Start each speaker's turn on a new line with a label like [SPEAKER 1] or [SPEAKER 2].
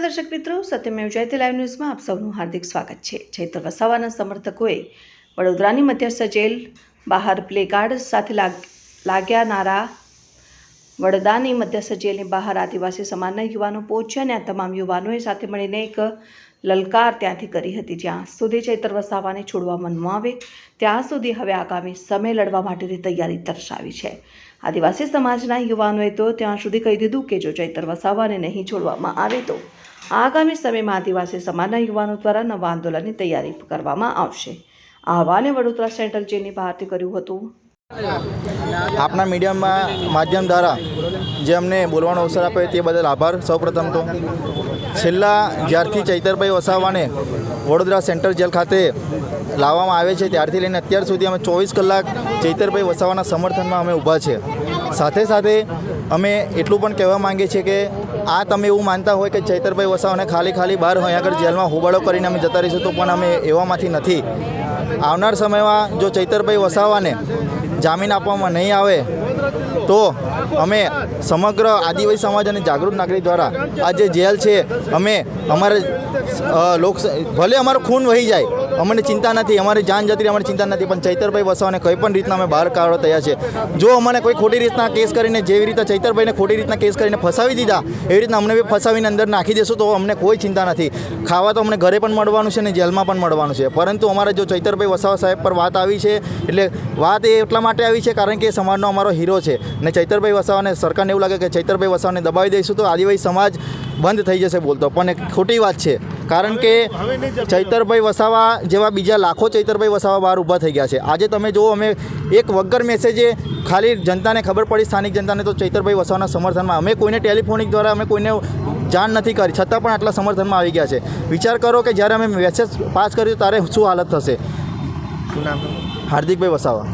[SPEAKER 1] નમસ્કાર દર્શક મિત્રો, સત્યમેવ જયતે લાઈવ ન્યૂઝમાં આપ સૌનું હાર્દિક સ્વાગત છે. ચૈત્ર વસાવાના સમર્થકોએ વડોદરાની મધ્યસ્થ જેલ, બહાર પ્લે કાર્ડ સાથે લાગ, લાગ્યા નારા વડોદરાની મધ્યસ્થ જેલની બહાર આદિવાસી સમાજના યુવાનો પહોંચ્યા અને આ તમામ યુવાનોએ સાથે મળીને એક લલકાર ત્યાંથી કરી હતી. જ્યાં સુધી ચૈતર વસાવાને છોડવામાં ન આવે, ત્યાં સુધી હવે આગામી સમય લડવા માટેની તૈયારી દર્શાવી છે. આદિવાસી સમાજના યુવાનોએ તો ત્યાં સુધી કહી દીધું કે જો ચૈતર વસાવાને નહીં છોડવામાં આવે તો આગામી સમયમાં આદિવાસી સમાજના યુવાનો દ્વારા નવા આંદોલનની તૈયારી કરવામાં આવશે. આહવાને વડોદરા સેન્ટ્રલ જેલની બહારથી કર્યું હતું.
[SPEAKER 2] આપના મીડિયામાં માધ્યમ દ્વારા જે અમને બોલવાનો અવસર આપ્યો તે બદલ આભાર. સૌપ્રથમ તો છેલ્લા જ્યારથી ચૈતરભાઈ વસાવાને વડોદરા સેન્ટ્રલ જેલ ખાતે લાવવામાં આવે છે ત્યારથી લઈને અત્યાર સુધી અમે ચોવીસ કલાક ચૈતરભાઈ વસાવાના સમર્થનમાં અમે ઊભા છે. સાથે સાથે અમે એટલું પણ કહેવા માંગીએ છીએ કે આ તમે એવું માનતા હોય કે ચૈતરભાઈ વસાવાને ખાલી ખાલી બહાર અહીંયા આગળ જેલમાં હોબાળો કરીને અમે જતા રહીશું તો પણ અમે એવામાંથી નથી. આવનાર સમયમાં જો ચૈતરભાઈ વસાવાને જામીન આપવામાં નહીં આવે, તો અમે સમગ્ર આદિવાસી સમાજ અને જાગૃત નાગરિક દ્વારા આ જે જેલ છે, અમે અમારે લોક ભલે અમારો ખૂન વહી જાય અમને ચિંતા નથી, અમારી જાન જતી અમને ચિંતા નથી, પણ ચૈતરભાઈ વસાવાને કંઈ પણ રીતના અમે બહાર કાઢવા તૈયાર છે જો અમને કોઈ ખોટી રીતના કેસ કરીને જેવી રીતે ચૈતરભાઈને ખોટી રીતના કેસ કરીને ફસાવી દીધા, એવી રીતના અમને બી ફસાવીને અંદર નાખી દેશું, તો અમને કોઈ ચિંતા નથી. ખાવા તો અમને ઘરે પણ મળવાનું છે અને જેલમાં પણ મળવાનું છે. પરંતુ અમારે જો ચૈતરભાઈ વસાવા સાહેબ પર વાત આવી છે, એટલે વાત એ એટલા માટે આવી છે કારણ કે સમાજનો અમારો હીરો છે. ને ચૈતરભાઈ વસાવાને સરકારને એવું લાગે કે ચૈતરભાઈ વસાવાને દબાવી દઈશું, તો આદિવાસી સમાજ બંધ થઈ જશે બોલતો. પણ એક ખોટી વાત છે. કારણ કે ચૈતરભાઈ વસાવા જેવા બીજા લાખો ચૈતરભાઈ વસાવા બહાર ઊભા થઈ ગયા છે. આજે તમે જુઓ અમે એક વગર મેસેજે ખાલી જનતાને ખબર પડી સ્થાનિક જનતાને તો ચૈતરભાઈ વસાવાના સમર્થનમાં. અમે કોઈને ટેલિફોનિક દ્વારા અમે કોઈને જાણ નથી કરી છતાં પણ આટલા સમર્થનમાં આવી ગયા છે. વિચાર કરો કે જ્યારે અમે મેસેજ પાસ કર્યો ત્યારે શું હાલત થશે? હાર્દિકભાઈ વસાવા.